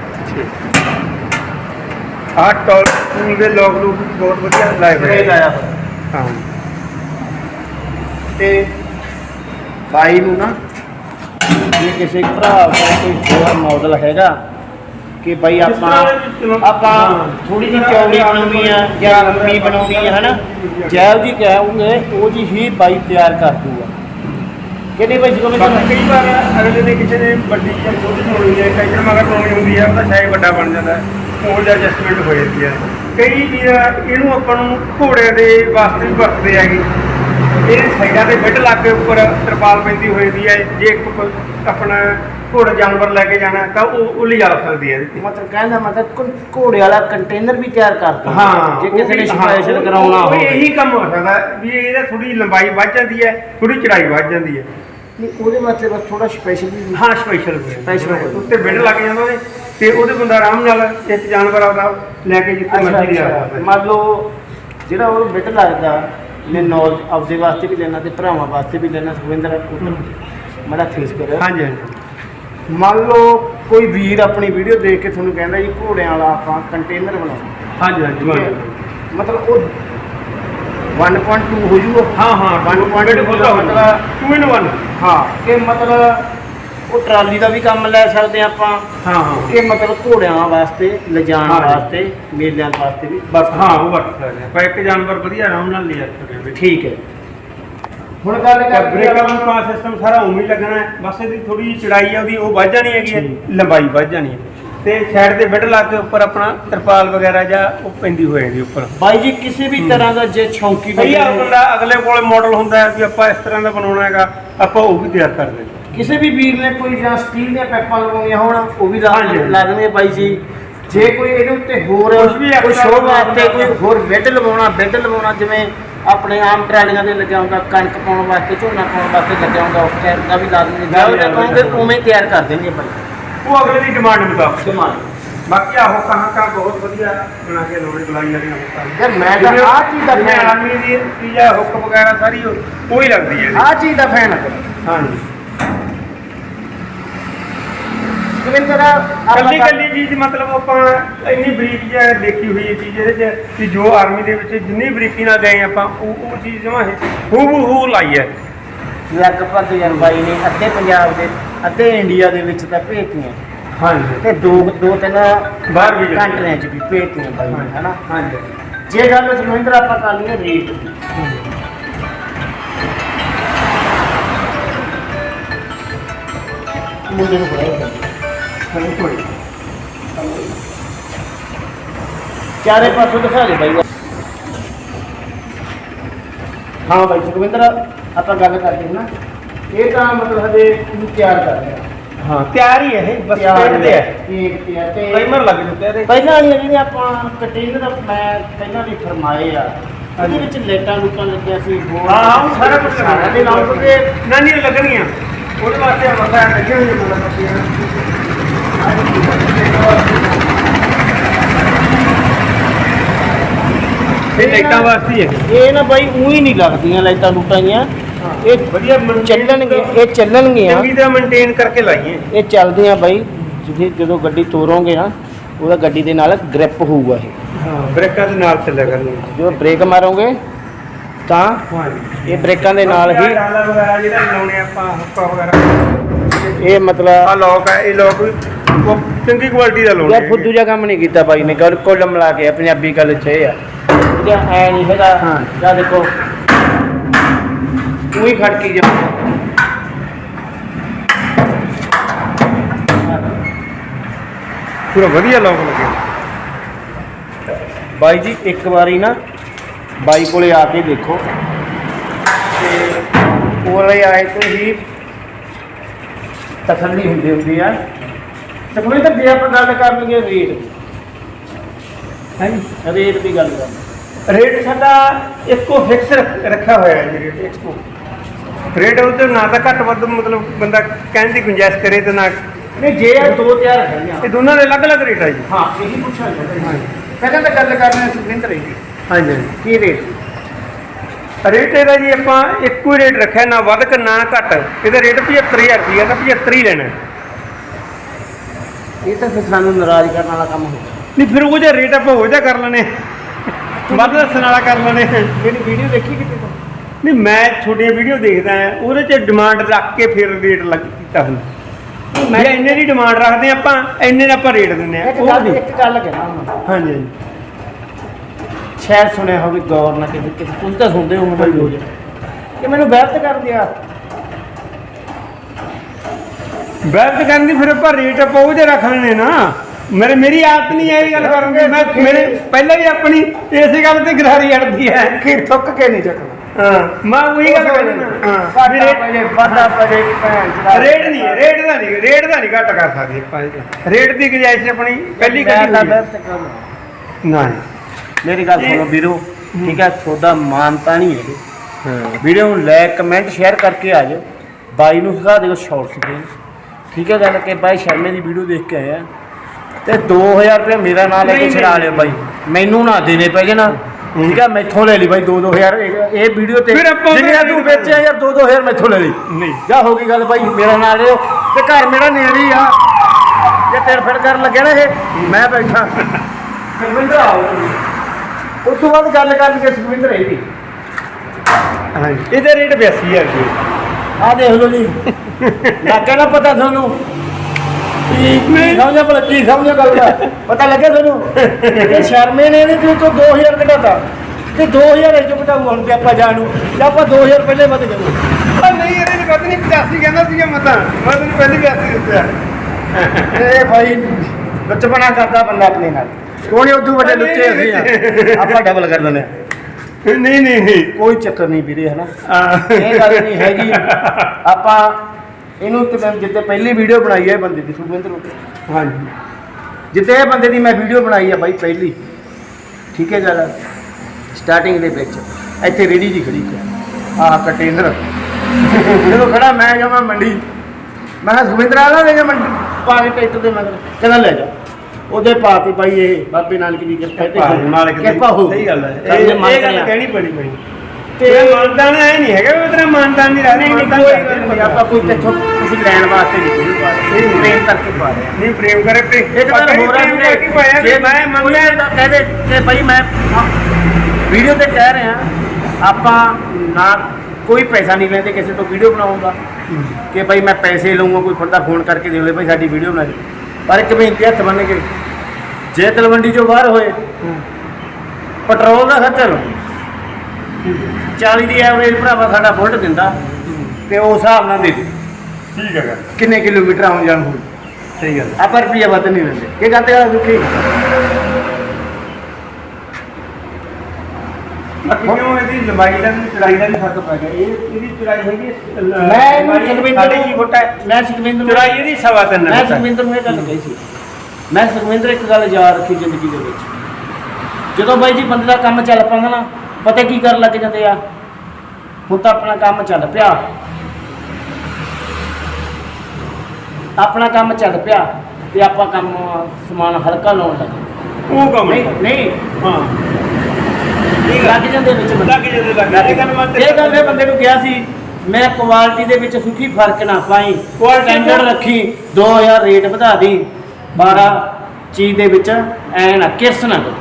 ਆਹ ਟੋਲ ਦੇ ਲੋਕ ਲੂਕ ਬਹੁਤ ਵਧੀਆ ਲਾਏ ਹੋਏ ਇਹ ਆ। ਲਾਇਆ ਹੋਇਆ। ਹਾਂ। ਤੇ ਬਾਈ ਨੂੰ ਨਾ ਜੇ ਕਿਸੇ ਭਰਾ ਕੋਲ ਕੋਈ ਹੋਰ ਮਾਡਲ ਹੈਗਾ ਕਿ ਬਾਈ ਆਪਾਂ ਆਪਾਂ। ਥੋੜੀ ਜਿਹੀ ਚੌੜੀ ਬਣਾਉਣੀ ਆ ਜਾਂ ਲੰਮੀ ਬਣਾਉਣੀ ਆ ਹਨਾ? ਜੈਵ ਜੀ ਕਹੋਗੇ ਉਹ ਜੀ ਹੀ ਬਾਈ ਤਿਆਰ ਕਰ ਦੂਗਾ। ਕਿੰਨੇ ਬਾਈ ਬਾਕੀ ਕਈ ਵਾਰ ਅਗਲੇ ਨੇ ਕਿਸੇ ਨੇ ਵੱਡੀ ਜਾਂ ਛੋਟੀ ਬਣਾਉਣੀ ਹੈ ਕਈ ਵਾਰ ਮਗਰ ਬਣਾਉਣੀ ਹੁੰਦੀ ਹੈ ਉਹਦਾ ਸ਼ਾਇਦ ਵੱਡਾ ਬਣ ਜਾਂਦਾ। ਹੈ ਜਿਹਾ ਐਡਜਸਟਮੈਂਟ ਹੋ ਜਾਂਦੀ ਹੈ ਕਈ ਵੀਰ ਇਹਨੂੰ ਆਪਾਂ ਨੂੰ ਘੋੜਿਆਂ ਦੇ ਵਾਸਤੇ ਵੀ ਵਰਤਦੇ ਹੈਗੇ ਇਹ ਸਾਈਡਾਂ ਤੇ ਬੈੱਡ ਲਾ ਕੇ ਉੱਪਰ ਤਰਪਾਲ ਪੈਂਦੀ ਹੋਈ ਦੀ ਹੈ ਜੇ ਆਪਣਾ ਘੋੜਾ ਜਾਨਵਰ ਲੈ ਕੇ ਜਾਣਾ ਤਾਂ ਉਹ ਉਹ ਲਿਜਾ ਸਕਦੀ ਹੈ। ਮਤਲਬ ਕਹਿੰਦਾ ਮਤਲਬ ਘੋੜੇ ਵਾਲਾ ਕੰਟੇਨਰ ਵੀ ਤਿਆਰ ਕਰ ਦੂਗਾ ਹਾਂ ਜੇ ਕਿਸੇ ਨੇ ਸਪੈਸ਼ਲ ਕਰਾਉਣਾ ਹੋਵੇ। ਇਹੀ ਕੰਮ ਹੋ ਸਕਦਾ ਵੀ ਇਹਦਾ ਥੋੜੀ ਲੰਬਾਈ ਵੱਧ ਜਾਂਦੀ ਹੈ ਥੋੜੀ ਚੜਾਈ ਵੱਧ ਜਾਂਦੀ ਹੈ ਨਹੀਂ ਉਹਦੇ ਵਾਸਤੇ ਬਸ ਥੋੜਾ ਸਪੈਸ਼ਲ ਵੀ ਹਾਂ ਸਪੈਸ਼ਲ Special। ਉੱਤੇ ਬੈੱਡ ਲੱਗ ਜਾਂਦਾ ਉਹਦੇ ਤੇ ਉਹਦੇ ਬੰਦਾ ਆਰਾਮ ਨਾਲ ਇੱਕ ਜਾਨਵਰ ਆਪਦਾ ਲੈ ਕੇ ਜਿੱਥੇ ਮਰਜ਼ੀ ਜਾ ਸਕਦਾ ਮੰਨ ਲਓ ਜਿਹੜਾ ਉਹ ਬਿੱਟ ਲੱਗਦਾ ਮੈਂ ਨੌਲ ਆਪਦੇ ਵਾਸਤੇ ਵੀ ਲੈਣਾ ਤੇ ਭਰਾਵਾਂ ਵਾਸਤੇ ਵੀ ਲੈਣਾ ਸੁਖਵਿੰਦਰ ਮੜਾ ਫੇਸ ਕਰਿਆ ਹਾਂਜੀ ਹਾਂਜੀ ਮੰਨ ਲਓ ਕੋਈ ਵੀਰ ਆਪਣੀ ਵੀਡੀਓ ਦੇਖ ਕੇ ਤੁਹਾਨੂੰ ਕਹਿੰਦਾ ਜੀ ਘੋੜਿਆਂ ਵਾਲਾ ਆਪਾਂ ਕੰਟੇਨਰ ਬਣਾਉਣਾ ਹਾਂਜੀ ਹਾਂਜੀ ਠੀਕ ਹੈ? ਹਾਂਜੀ। ਮਤਲਬ ਉਹ 1.2 ਹੋ ਜੂਗਾ। ਹਾਂ ਹਾਂ One point ਬੈੱਡ ਖੁੱਲਦਾ ਮਤਲਬ- ਮਤਲਬ 2 in 1 ਹਾਂ। ਕਿ ਮਤਲਬ ਉਹ ਟਰਾਲੀ ਦਾ ਵੀ ਕੰਮ ਲੈ ਸਕਦੇ ਹਾਂ ਆਪਾਂ। ਹਾਂ ਹਾਂ। ਕਿ ਮਤਲਬ ਘੋੜਿਆਂ ਵਾਸਤੇ ਲਿਜਾਣ। ਵਾਸਤੇ ਮੇਲਿਆਂ ਵਾਸਤੇ ਵੀ ਬਸ ਹਾਂ ਉਹ ਵਰਤ ਸਕਦੇ ਆਪਾਂ ਇੱਕ ਜਾਨਵਰ ਵਧੀਆ ਆਰਾਮ ਨਾਲ ਲਿਆ ਸਕਦੇ ਠੀਕ ਹੈ। ਹੁਣ ਗੱਲ ਹਾਂ ਕਰਦੇ ਬ੍ਰੇਕਾਂ ਦਾ ਸਿਸਟਮ ਸਾਰਾ ਉਵੇਂ ਹੀ ਲੱਗਣਾ ਹੈ। ਬਸ ਇਹਦੀ ਥੋੜੀ ਚੜਾਈ ਆ ਉਹਦੀ ਉਹ ਵੱਧ ਜਾਣੀ ਹੈਗੀ ਹੈ। ਲੰਬਾਈ ਵੱਧ ਜਾਣੀ ਹੈ। ਤੇ ਸਾਈਡ ਤੇ ਬੈੱਡ ਲਾ ਕੇ ਉੱਪਰ ਆਪਣਾ ਤਰਪਾਲ ਵਗੈਰਾ ਜਾਂ ਉਹ ਪੈਂਦੀ ਹੋ ਜਾਂਦੀ ਉੱਪਰ। ਬਾਈ ਜੀ ਕਿਸੇ ਵੀ ਤਰ੍ਹਾਂ ਦਾ ਜੇ ਛੌਂਕੀ ਕਈ ਬੰਦੇ ਅਗਲੇ ਕੋਲ ਮਾਡਲ ਹੁੰਦਾ ਹੈ ਵੀ ਆਪਾਂ ਇਸ ਤਰ੍ਹਾਂ ਦਾ ਬਣਾਉਣਾ ਹੈਗਾ ਆਪਾਂ ਉਹ ਵੀ ਤਿਆਰ ਕਰ ਦਿੰਦੇ ਕਿਸੇ ਵੀ ਵੀਰ ਨੇ ਕੋਈ ਜਾਂ ਸਟੀਲ ਦੀਆਂ ਪਾਈਪਾਂ ਲਗਾਉਣੀਆਂ ਹੋਣ ਉਹ ਵੀ ਲਾ ਹਾਂਜੀ। ਲਾ ਦੇਣਗੇ ਬਾਈ ਜੀ। ਜੇ ਕੋਈ ਇਹਦੇ ਉੱਤੇ ਹੋਰ ਕੋਈ ਸ਼ੋਅ ਵਾਸਤੇ ਕੋਈ ਹੋਰ ਬੈੱਡ ਲਵਾਉਣਾ ਬੈੱਡ ਲਵਾਉਣਾ ਜਿਵੇਂ ਆਪਣੇ ਆਮ ਟਰਾਲੀਆਂ ਦੇ ਲੱਗਿਆ ਹੁੰਦਾ ਕਣਕ ਪਾਉਣ ਵਾਸਤੇ ਝੋਨਾ ਪਾਉਣ ਵਾਸਤੇ ਲੱਗਿਆ ਹੁੰਦਾ ਉਸ ਟਾਈਪ ਦਾ ਵੀ ਲਾ ਦਿੰਦੇ ਜਾਂ ਉਹ ਕਹੋਗੇ ਉਵੇਂ ਤਿਆਰ ਕਰ ਦੇਣਗੇ ਬਾਈ। ਉਹ ਅਗਲੇ ਦੀ ਡਿਮਾਂਡ ਮੁਤਾਬਕ। ਸਮਾਨ ਬਾਕੀ ਆਹੋ ਕਹਾਂ ਕਾ ਬਹੁਤ ਵਧੀਆ ਬਣਾ ਕੇ ਲੋੜੇ ਬੁਲਾਈ ਜਾਂਦੀਆਂ ਹੋਕਾਂ। ਯਾਰ ਮੈਂ ਤਾਂ ਆਹ ਚੀਜ਼ ਦਾ fan- ਆਰਮੀ ਦੀ ਹੈ ਹੁੱਕ ਵਗੈਰਾ ਸਾਰੀ ਉਹ ਉਹ ਹੀ ਲੱਗਦੀ ਹੈ। ਆਹ ਚੀਜ਼ ਦਾ ਫੈਨ ਹੈ ਹਾਂਜੀ। ਸੁਖਵਿੰਦਰ ਕੱਲੀ ਕੱਲੀ ਚੀਜ਼ ਮਤਲਬ ਆਪਾਂ ਇੰਨੀ ਬਰੀਕ ਜਿਹਾ ਦੇਖੀ ਹੋਈ ਹੈ ਚੀਜ਼ ਇਹਦੇ ਚ ਕਿ ਜੋ ਆਰਮੀ ਦੇ ਵਿੱਚ ਜਿੰਨੀ ਬਰੀਕੀ ਨਾਲ ਗਏ ਆਪਾਂ ਉਹ ਉਹ ਚੀਜ਼ ਜਮਾ ਹੈ ਹੂ ਹੂ। ਹੂ ਲਾਈ ਹੈ ਲਗਭਗ ਜਨਬਾਈ ਨੇ ਅੱਧੇ ਪੰਜਾਬ ਦੇ ਅੱਧੇ ਇੰਡੀਆ ਦੇ ਵਿੱਚ ਤਾਂ ਭੇਜਤੀਆਂ। ਹਾਂਜੀ। ਤੇ ਦੋ ਦੋ ਤਿੰਨ ਬਾਹਰ ਵੀ। ਕੰਟਰੀਆਂ 'ਚ ਵੀ ਭੇਜਤੀਆਂ ਬਾਈ ਨੇ ਹਨਾ? ਹਾਂਜੀ। ਜੇ ਗੱਲ ਸੁਖਵਿੰਦਰ ਆਪਾਂ ਕਰ ਲਈਏ ਰੇਟ ਦੀ। ਮੁੰਡੇ ਨੂੰ ਫੜਾਇਆ ਚਾਰੇ ਪਾਸੋਂ ਦਿਖਾ ਦੇ ਬਾਈ। ਹਾਂ ਬਾਈ ਸੁਖਵਿੰਦਰ ਆਪਾਂ ਗੱਲ ਕਰਦੇ ਹਾਂ ਨਾ। ਇਹ ਤਾਂ ਮਤਲਬ ਹਜੇ ਤੂੰ ਤਿਆਰ ਕਰ ਰਿਹਾ ਹਾਂ ਤਿਆਰ ਹੀ ਹੈ ਇਹ ਬਸ ਤਿਆਰ ਪੇਟ ਤੇ ਹੈ। ਕੇਕ ਤੇ ਹੈ। ਤੇ ਟਾਈਮਰ ਲੱਗ ਚੁੱਕਿਆ ਇਹਦੇ। ਪਹਿਲਾਂ ਵਾਲੀਆਂ ਜਿਹੜੀਆਂ ਆਪਾਂ ਕੰਟੇਨਰ ਮੈਂ ਪਹਿਲਾਂ ਵੀ ਫਰਮਾਏ ਆ ਉਹਦੇ ਵਿੱਚ ਲੇਟਾਂ ਲੁੱਟਾਂ ਲੱਗਿਆ ਸੀ ਹੋਰ ਹਾਂ ਹਾਂ ਉਹ ਸਾਰਾ ਕੁਝ ਸਾਰਾ ਦੇ ਨਾਲ ਉਹਦੇ ਨਾ ਨਹੀਂ ਲੱਗਣੀਆਂ ਉਹਦੇ ਵਾਸਤੇ ਮਸਾ ਲੱਗੇ ਹੋਏ ਮਤਲਬ ਇਹ ਲਾਈਟਾਂ ਵਾਸਤੇ ਹੈ ਇਹ ਨਾ ਬਾਈ ਉਹੀ ਨਹੀਂ ਲੱਗਦੀਆਂ ਲਾਈਟਾਂ ਲੁੱਟਾਂ ਜੀਆਂ ਇਹ ਵਧੀਆ maintain ਚੱਲਣਗੇ ਇਹ ਚੱਲਣਗੀਆਂ। ਚੰਗੀ ਤਰ੍ਹਾਂ ਮੇਨਟੇਨ ਕਰਕੇ ਲਾਈਏ। ਇਹ ਚੱਲਦੀਆਂ ਬਾਈ ਜਿਹਦੇ ਜਦੋਂ ਗੱਡੀ ਤੋਰੋਗੇ ਨਾ ਉਹਦਾ ਗੱਡੀ ਦੇ ਨਾਲ ਗ੍ਰਿਪ ਹੋਊਗਾ ਇਹ। ਹਾਂ ਬ੍ਰੇਕਾਂ ਦੇ ਨਾਲ ਚੱਲਿਆ ਕਰਨੀ ਜਦੋਂ ਬ੍ਰੇਕ ਮਾਰੋਗੇ ਤਾਂ ਹਾਂਜੀ। ਇਹ ਬ੍ਰੇਕਾਂ ਦੇ ਨਾਲ ਹੀ ਡਾਲਰ ਵਗੈਰਾ ਜਿਹੜਾ ਲਾਉਣੇ ਆਪਾਂ ਹੁੱਕਾ ਵਗੈਰਾ। ਇਹ ਮਤਲਬ ਆ ਲੋਕ ਹੈ ਇਹ ਲੋਕ ਵੀ ਉਹ ਚੰਗੀ ਕੁਆਲਿਟੀ ਦਾ ਲਾਉਣੇ ਯਾਰ ਫੁੱਦੂ ਜਿਹਾ ਕੰਮ ਨਹੀਂ ਕੀਤਾ ਬਾਈ ਨੇ ਗੱਲ ਕੋਲ ਮਿਲਾ ਕੇ ਪੰਜਾਬੀ ਗੱਲ ਚ ਇਹ ਆ। ਇਹ ਐ ਨਹੀਂ ਹੈਗਾ। ਹਾਂ। ਜਾਂ ਦੇਖੋ ਉਹੀ ਖੜਕੀ ਜਾ ਪੂਰਾ ਵਧੀਆ ਲੋਕ ਲੱਗੇ ਬਾਈ ਜੀ ਇੱਕ ਵਾਰੀ ਨਾ ਬਾਈ ਕੋਲੇ ਆ ਕੇ ਦੇਖੋ ਤੇ ਕੋਲੇ ਆਏ ਤੇ ਹੀ ਤਸੱਲੀ ਹੁੰਦੀ ਹੁੰਦੀ ਆ ਤਕਮੇ ਤਾਂ ਜੇ ਆਪਾਂ ਗੱਲ ਕਰ ਲਈਏ ਰੇਟ ਦੀ ਹਾਂਜੀ ਰੇਟ ਦੀ ਗੱਲ ਕਰ ਰੇਟ ਸਾਡਾ ਇੱਕੋ ਫਿਕਸ ਰੱਖਿਆ ਹੋਇਆ ਹੈ ਜੀ ਰੇਟ ਇੱਕੋ ਰੇਟ ਉਹ ਤੇ ਨਾ ਤਾਂ ਘੱਟ ਵੱਧ ਮਤਲਬ ਬੰਦਾ ਕਹਿਣ ਦੀ ਗੁੰਜਾਇਸ਼ ਕਰੇ ਤੇ ਨਾ ਨਹੀਂ ਜੇ ਆ ਦੋ ਤਿਆਰ ਹੈਗੀਆਂ। ਇਹ ਦੋਨਾਂ ਦੇ ਅਲੱਗ-ਅਲੱਗ ਰੇਟ ਹੈ ਜੀ। ਹਾਂ ਇਹੀ ਪੁੱਛਿਆ ਜਾਂਦਾ ਪਹਿਲਾਂ ਤਾਂ ਗੱਲ ਕਰਨੀ ਸੁਖਵਿੰਦਰ ਜੀ ਹਾਂਜੀ। ਕੀ ਰੇਟ? ਰੇਟ ਇਹਦਾ ਜੀ ਆਪਾਂ ਇੱਕੋ ਹੀ ਰੇਟ ਰੱਖਿਆ ਨਾ ਵੱਧ ਕਿ ਨਾ ਘੱਟ। ਇਹਦਾ ਰੇਟ 75000 ਰੁਪਏ ਦਾ 75 ਹੀ ਲੈਣਾ। ਇਹ ਤਾਂ ਫਿਰ ਸਾਨੂੰ ਨਾਰਾਜ਼ ਕਰਨ ਵਾਲਾ ਕੰਮ ਹੋ ਗਿਆ। ਨਹੀਂ ਫਿਰ ਉਹ ਜਿਹਾ ਰੇਟ ਆਪਾਂ ਉਹ ਜਿਹਾ ਕਰ ਲੈਣੇ। ਵੱਧ ਦੱਸਣ ਵਾਲਾ ਕਰ ਲੈਣੇ। ਜਿਹੜੀ ਵੀਡੀਓ ਦੇਖੀ ਕਿਤੇ? ਨਹੀਂ ਮੈਂ ਛੋਟੀਆਂ ਵੀਡੀਓ ਦੇਖਦਾ ਹਾਂ ਉਹਦੇ 'ਚ ਡਿਮਾਂਡ ਰੱਖ ਕੇ ਫਿਰ ਰੇਟ ਲੱਗ ਕੀਤਾ ਹੁੰਦਾ। ਮੈਂ ਇੰਨੇ ਦੀ ਡਿਮਾਂਡ ਰੱਖਦੇ ਆਪਾਂ ਇੰਨੇ ਦਾ ਆਪਾਂ ਰੇਟ ਦਿੰਦੇ ਆ ਇੱਕ ਉਹ ਗੱਲ ਨਹੀਂ ਇੱਕ ਗੱਲ ਕਹਿਣਾ ਹੁਣ। ਹਾਂਜੀ ਹਾਂਜੀ। ਸ਼ਾਇਦ ਸੁਣਿਆ ਹੋਵੇ ਗੌਰ ਨਾ ਕਿਸੇ ਕਿਸੇ ਤੁਸੀਂ ਤਾਂ ਸੁਣਦੇ ਹੋ ਬਾਈ ਰੋਜ਼ ਕਿ ਮੈਨੂੰ ਬਹਿਤ ਕਰ ਦਿਆ। ਬੈਲਟ ਕਰਨ ਦੀ ਫਿਰ ਆਪਾਂ ਰੇਟ ਆਪਾਂ ਜਿਹਾ ਰੱਖ ਲੈਣੇ ਨਾ। ਮੇਰੇ ਮੇਰੀ ਆਦਤ ਨਹੀਂ ਹੈ ਇਹ ਗੱਲ ਕਰਨ ਦੀ। ਮੈਂ ਮੇਰੇ ਪਹਿਲਾਂ ਵੀ ਆਪਣੀ ਇਸੇ ਗੱਲ ਤੇ ਗਰਾਰੀ ਅੜਦੀ ਹੈ। ਕਿ ਥੁੱਕ ਕੇ ਨਹੀਂ ਚੱਕਣਾ। ਮੈਂ ਉਹੀ ਗੱਲ ਕਹਿੰਦਾ ਨਾ। ਹਾਂ। ਵੀ ਰੇਟ ਪਜੇ ਵਾਦਾ ਪਜੇ ਭੈਣ ਚੋਦ। ਰੇਟ ਨਹੀਂ ਹੈ, ਰੇਟ ਦਾ ਨਹੀਂ ਰੇਟ ਦਾ ਨਹੀਂ ਘੱਟ ਕਰ ਸਕਦੇ ਆਪਾਂ ਇਹ 'ਚ। ਰੇਟ ਦੀ ਗੁੰਜਾਇਸ਼ ਆਪਣੀ ਪਹਿਲੀ ਮੈਂ ਕੱਢੀ ਤਾਂ ਹੋਈ ਹੈ। ਬਹਿਤ ਕਰ ਨਾ ਮੇਰੀ ਗੱਲ ਸੁਣੋ ਵੀਰੋ ਠੀਕ ਹੈ ਤੁਹਾਡਾ ਮਾਨਤਾ ਨਹੀਂ ਹੈ ਹਾਂ। ਵੀਡੀਓ ਨੂੰ ਲਾਈਕ ਕਮੈਂਟ ਸ਼ੇਅਰ ਕਰਕੇ ਆ ਜਾਓ। ਬਾਈ ਨੂੰ ਸਿਖਾ ਦਿਓ ਸ਼ਾਰਟਸ ਦੇ। ਠੀਕ ਹੈ ਗੱਲ ਕਿ ਬਾਈ ਸ਼ਰਮੇ ਦੀ ਵੀਡੀਓ ਦੇਖ ਕੇ ਆਇਆ। ਤੇ 2000 ਰੁਪਏ ਮੇਰਾ ਨਾਂ ਲੈ ਕੇ ਨਹੀਂ, ਛੜਾ ਲਿਓ ਬਾਈ। ਮੈਨੂੰ ਨਾ ਦੇਣੇ ਪੈ ਨਾ। ਠੀਕ ਹੈ ਮੈਥੋਂ ਲੈ ਲਈ ਬਾਈ 2 2000 ਇਹ ਵੀਡੀਓ ਤੇ ਫਿਰ ਆਪਾਂ ਜਿੰਨੀਆਂ ਤੂੰ ਵੇਚਿਆ ਯਾਰ 2 2000 ਮੈਥੋਂ ਲੈ ਲਈ। ਨਹੀਂ। ਜਾ ਹੋ ਗਈ ਗੱਲ ਬਾਈ ਮੇਰਾ ਨਾਂ ਲਿਓ। ਤੇ ਘਰ ਮੇਰਾ ਨੇੜੇ ਹੀ ਆ। ਜੇ ਤੇਰ ਫਿਰ ਕਰਨ ਲੱਗਿਆ ਨਾ ਇਹ ਮੈਂ ਬੈਠਾ। ਸੁਖਵਿੰਦਰ ਆਓ। ਉਸ ਤੋਂ ਬਾਅਦ ਗੱਲ ਕਰਨਗੇ ਸੁਖਵਿੰਦਰ ਇਹਦੀ ਹਾਂਜੀ ਇਹਦਾ ਰੇਟ 82000 ਰੁਪਏ। ਆ ਦੇਖ ਲਓ ਜੀ। ਨਾ ਕਹਿਣਾ ਪਤਾ ਤੁਹਾਨੂੰ। ਕੀ ਕੀ ਸਮਝਿਆ ਭਲਾ ਕੀ ਸਮਝਿਆ ਗੱਲ ਦਾ? ਪਤਾ ਲੱਗਿਆ ਤੁਹਾਨੂੰ ਇਹ ਸ਼ਰਮੇ ਨੇ ਇਹਦੇ ਤੋਂ 2000 ਘਟਾਤਾ ਤੇ 2000 ਇਹ ਚੋਂ ਘਟਾਊ ਹੁਣ ਤੇ ਆਪਾਂ ਜਾਣੂ ਤੇ ਆਪਾਂ 2000 ਪਹਿਲੇ ਵੱਧ ਜਾਊ ਆ ਨਹੀਂ ਇਹਦੇ ਵਿੱਚ ਪਤਾ ਨਹੀਂ 85 ਕਹਿੰਦਾ ਸੀਗਾ ਮਤਾਂ ਮੈਂ ਤੈਨੂੰ ਪਹਿਲੀ ਵੀ 80 ਦਿੱਤਾ ਇਹ ਭਾਈ ਲੁੱਚਪਣਾ ਕਰਦਾ ਬੰਦਾ ਆਪਣੇ ਨਾਲ। ਕੋਣੇ ਉਦੋਂ ਵੱਡੇ ਲੁੱਚੇ ਅਸੀਂ ਆ। ਆਪਾਂ ਡਬਲ ਕਰ ਦਿੰਦੇ ਆ ਨਹੀਂ ਨਹੀਂ ਨਹੀਂ। ਕੋਈ ਚੱਕਰ ਨਹੀਂ ਵੀਰੇ ਹਨਾ? ਇਹ ਗੱਲ ਨਹੀਂ ਹੈਗੀ। ਆਪਾਂ ਇਹਨੂੰ ਤੇ ਮੈਂ ਜਿੱਤੇ ਪਹਿਲੀ ਵੀਡੀਓ ਬਣਾਈ ਹੈ ਇਹ ਬੰਦੇ ਦੀ ਸੁਖਵਿੰਦਰ ਨੂੰ। ਹਾਂਜੀ। ਜਿੱਤੇ ਇਹ ਬੰਦੇ ਦੀ ਮੈਂ ਵੀਡੀਓ ਬਣਾਈ ਆ ਬਾਈ ਪਹਿਲੀ। ਠੀਕ ਹੈ ਗੱਲ? ਸਟਾਰਟਿੰਗ ਦੇ ਵਿੱਚ। ਇੱਥੇ ਰੇੜੀ ਜੀ ਖੜੀ ਹੈ। ਆਹ ਕੰਟੇਨਰ ਜਦੋਂ ਖੜਾ ਮੈਂ ਜਾਵਾਂ ਮੰਡੀ। ਮੈਂ ਕਿਹਾ ਸੁਖਵਿੰਦਰ ਆ ਲੈ ਜਾ ਮੰਡੀ। ਪਾ ਕੇ ਟਰੈਕਟਰ ਦੇ ਮਗਰ ਕਹਿੰਦਾ ਲੈ ਜਾ। ਉਹਦੇ ਪਾਤੀ ਬਾਈ ਇਹ ਬਾਬੇ ਨਾਨਕ ਦੀ ਕਿਰਪਾ ਤੇ ਕਿਰਪਾ ਹੋ ਸਹੀ ਗੱਲ ਹੈ। ਇਹ ਗੱਲ। ਕਹਿਣੀ ਪੈਣੀ ਪੈਣੀ ਤੇ ਮਾਨਦਾਨ ਐ ਨਹੀਂ ਹੈਗਾ ਵੀ ਤੇਰਾ ਮਾਨਦਾਨ ਨਹੀਂ ਨਹੀਂ ਨਹੀਂ ਕੋਈ ਗੱਲ ਨਹੀਂ ਆਪਾਂ ਕੋਈ ਤੇਥੋਂ ਕੁਝ ਲੈਣ ਵਾਸਤੇ ਨਹੀਂ ਕੋਈ ਪਾ ਰਹੇ। ਇਹ ਪ੍ਰੇਮ ਕਰਕੇ ਪਾ ਰਹੇ ਨਹੀਂ ਪ੍ਰੇਮ ਕਰੇ ਤੇ ਇੱਕ ਗੱਲ ਹੋਰ ਆ ਪ੍ਰੇਮ ਜੇ ਮੈਂ ਮੰਗਿਆ ਤਾਂ ਕਹਦੇ ਕਿ ਭਾਈ ਮੈਂ ਵੀਡੀਓ ਤੇ ਕਹਿ ਰਿਹਾ ਆਪਾਂ ਨਾ ਕੋਈ ਪੈਸਾ ਨਹੀਂ ਲੈਂਦੇ ਕਿਸੇ ਤੋਂ ਵੀਡੀਓ ਬਣਾਉਂਦਾ। ਕਿ ਭਾਈ ਮੈਂ ਪੈਸੇ ਲਊਂਗਾ ਕੋਈ ਬੰਦਾ ਫੋਨ ਕਰਕੇ ਦੇ ਲੈ ਭਾਈ ਸਾਡੀ ਵੀਡੀਓ ਬਣਾ ਦੇ। ਪਰ ਇੱਕ ਬੇਨਤੀ ਹੱਥ ਬੰਨ ਕੇ ਜੇ ਤਲਵੰਡੀ ਚੋਂ ਬਾਹਰ ਹੋਏ ਪੈਟਰੋਲ ਦਾ ਖਰਚਾ ਲਓ। 40 ਦੀ ਐਵਰੇਜ ਭਰਾਵਾ ਸਾਡਾ ਬੁਲਟ ਦਿੰਦਾ ਤੇ ਉਸ ਹਿਸਾਬ ਨਾਲ ਦੇ ਦੇ। ਠੀਕ ਹੈਗਾ। ਕਿੰਨੇ ਕਿਲੋਮੀਟਰ ਆਉਣ ਜਾਣ ਹੋਊ ਸਹੀ ਗੱਲ। ਆਪਾਂ ਰੁਪਈਆ ਵੱਧ ਨਹੀਂ ਲੈਂਦੇ। ਕੀ ਤੇ ਗੱਲ ਦੁੱਖੀ ਬਾਕੀ ਕਿਉਂ ਇਹਦੀ ਲੰਬਾਈ ਦਾ ਤੇ ਚੜਾਈ ਦਾ ਵੀ ਫ਼ਰਕ ਪੈ ਗਿਆ? ਇਹ ਇਹਦੀ ਚੜਾਈ ਹੈਗੀ ਮੈਂ ਇਹਨੂੰ ਸੁਖਵਿੰਦਰ ਸਾਢੇ ਛੇ ਫੁੱਟ ਹੈ। ਮੈਂ ਸੁਖਵਿੰਦਰ ਨੂੰ ਚੜਾਈ ਇਹਦੀ ਸਵਾ ਤਿੰਨ ਮੈਂ ਫੁੱਟ ਹੈ। ਸੁਖਵਿੰਦਰ ਨੂੰ ਇਹ ਗੱਲ ਕਹੀ ਸੀ। ਮੈਂ ਸੁਖਵਿੰਦਰ ਇੱਕ ਗੱਲ ਯਾਦ ਰੱਖੀ ਜ਼ਿੰਦਗੀ ਦੇ ਵਿੱਚ। ਜਦੋਂ ਬਾਈ ਜੀ ਬੰਦੇ ਦਾ ਕੰਮ ਚੱਲ ਪੈਂਦਾ ਨਾ ਪਤਾ ਕੀ ਕਰਨ ਲੱਗ ਜਾਂਦੇ ਆ? ਹੁਣ ਤਾਂ ਆਪਣਾ ਕੰਮ ਚੱਲ ਪਿਆ। ਆਪਣਾ ਕੰਮ ਚੱਲ ਪਿਆ ਤੇ ਆਪਾਂ ਕੰਮ ਸਮਾਨ ਹਲਕਾ ਲਾਉਣ ਲੱਗੇ ਉਹ ਕੰਮ ਨਹੀਂ ਨਹੀਂ। ਹਾਂ। ਲੱਗ ਜਾਂਦੇ ਵਿੱਚ ਬੰਦੇ। ਲੱਗ ਜਾਂਦੇ ਲੱਗ ਜਾਂਦੇ। ਇਹ ਗੱਲ ਮੈਂ ਤੇਰੀ- ਇਹ ਗੱਲ ਮੈਂ ਬੰਦੇ ਨੂੰ ਕਿਹਾ ਸੀ ਮੈਂ ਕੁਆਲਿਟੀ ਦੇ ਵਿੱਚ ਸੁਖੀ ਫ਼ਰਕ ਨਾ ਪਾਈ। Quality ਸਟੈਂਡਰਡ ਦਾ- ਰੱਖੀ 2000 ਰੇਟ ਵਧਾ ਦੀ। 12 ਚੀਜ਼ ਦੇ ਵਿੱਚ ਐ ਨਾ ਕਿਰਸ ਨਾ ਕਰੋ।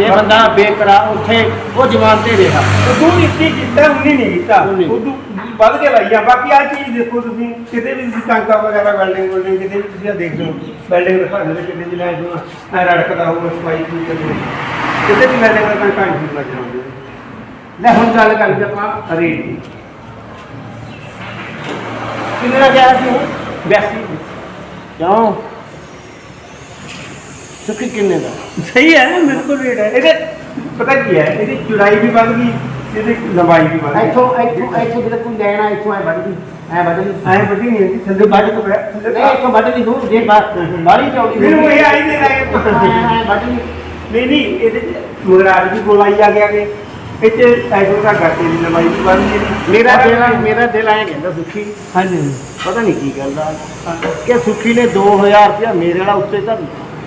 ਇਹ ਬੰਦਾ ਬੇਕਰਾ ਉੱਥੇ ਉਹ ਜਵਾਨ ਤੇ ਰਿਹਾ। ਉਦੋਂ ਇੱਥੇ ਕੀਤਾ ਉਨੀ ਨਹੀਂ ਕੀਤਾ। ਉਦੋਂ ਵੱਧ ਕੇ ਲਾਈਆਂ। ਬਾਕੀ ਆ ਚੀਜ਼ ਦੇਖੋ ਤੁਸੀਂ ਕਿਤੇ ਵੀ ਤੁਸੀਂ ਟਾਂਕਾ ਵਗੈਰਾ ਵੈਲਡਿੰਗ ਵੈਲਡਿੰਗ ਕਿਤੇ ਵੀ ਤੁਸੀਂ ਦੇਖ ਲਓ। ਵੈਲਡਿੰਗ ਦਿਖਾ ਦੇ ਕਿਤੇ ਵੀ ਲੈ ਜਾਓ ਐ ਰੜਕਦਾ ਹੋਊਗਾ ਸਫ਼ਾਈ ਕੀ ਕਰਦੇ ਕਿਤੇ ਵੀ ਵੈਲਡਿੰਗ ਦਾ ਟਾਂਕਾ ਨਹੀਂ ਜਾਂਦਾ ਲੈ ਹੁਣ ਗੱਲ ਕਰਦੇ ਆਪਾਂ ਰੇਟ ਦੀ। ਕਿੰਨੇ ਦਾ ਗਿਆ ਸੀ ਉਹ? 82 ਕਿਉਂ? ਸੁਖੀ ਕਿੰਨੇ ਦਾ? ਸਹੀ ਹੈ ਬਿਲਕੁਲ ਰੇਟ ਹੈ। ਇਹਦੇ ਪਤਾ ਕੀ ਹੈ ਇਹਦੀ ਚੌੜਾਈ ਵੀ ਵੱਧ ਗਈ ਇਹਦੀ ਲੰਬਾਈ ਵੀ ਵੱਧ ਗਈ। ਇੱਥੋਂ ਇੱਥੋਂ ਇੱਥੋਂ ਜਿਹੜਾ ਕੋਈ ਲੈਣਾ ਇੱਥੋਂ ਐ ਵੱਢ ਦੀ ਐ ਵੱਢ ਦੀ ਐ ਵੱਡੀ ਨਹੀਂ ਹੈਗੀ ਥੱਲੇ ਵੱਧ ਤੋਂ ਪਿਆ ਨਹੀਂ ਇੱਥੋਂ ਵੱਢ ਦੀ ਦੂਰ ਜੇ ਬਾਹਲੀ ਚੌੜੀ ਮੈਨੂੰ ਇਹ ਆਈ ਦੇ ਲਾਗੇ ਐ ਵੱਢ ਦੀ ਨਹੀਂ ਨਹੀਂ ਇਹਦੇ ਮਗਰਾਜ ਦੀ ਗੋਲਾਈ ਆ ਗਿਆ ਕਿ ਚ ਐਗੋ ਦਾ ਗੱਟੇ ਦੀ ਲੰਬਾਈ ਵੀ ਵੱਧ ਗਈ। ਮੇਰਾ ਦਿਲ ਮੇਰਾ ਦਿਲ ਐਂ ਕਹਿੰਦਾ ਸੁਖੀ। ਹਾਂਜੀ। ਪਤਾ ਨਹੀਂ ਕੀ ਗੱਲ ਦਾ। ਕਿ ਸੁਖੀ ਨੇ 2000 ਰੁਪਇਆ ਮੇਰੇ ਵਾਲਾ ਉੱਤੇ ਧਰ